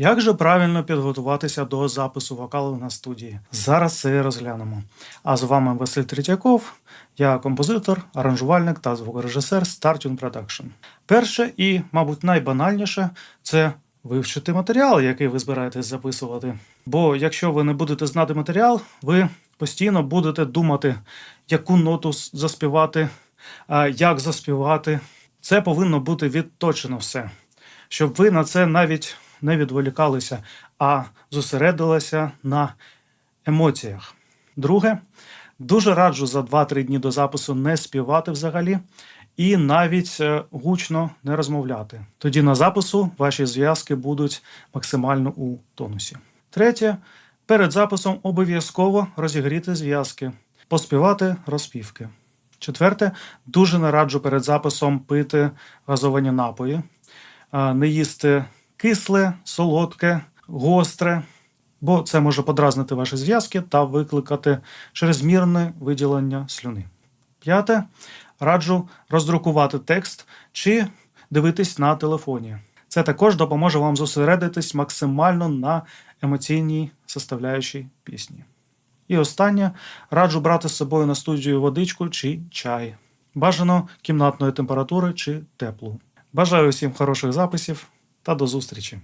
Як же правильно підготуватися до запису вокалу на студії? Зараз це розглянемо. А з вами Василь Третьяков, я композитор, аранжувальник та звукорежисер Startune Production. Перше і, мабуть, найбанальніше це вивчити матеріал, який ви збираєтесь записувати. Бо якщо ви не будете знати матеріал, ви постійно будете думати, яку ноту заспівати, як заспівати. Це повинно бути відточено все, щоб ви на це навіть не відволікалися, а зосередилися на емоціях. Друге, дуже раджу за 2-3 дні до запису не співати взагалі і навіть е, гучно не розмовляти. Тоді на запису ваші зв'язки будуть максимально у тонусі. Третє, перед записом обов'язково розігріти зв'язки, поспівати розпівки. Четверте, дуже не раджу перед записом пити газовані напої, не їсти кисле, солодке, гостре, бо це може подразнити ваші зв'язки та викликати чрезмірне виділення слюни. П'яте, раджу роздрукувати текст чи дивитись на телефоні. Це також допоможе вам зосередитись максимально на емоційній составляючій пісні. І останнє раджу брати з собою на студію водичку чи чай. Бажано кімнатної температури чи теплу. Бажаю всім хороших записів та до зустрічі!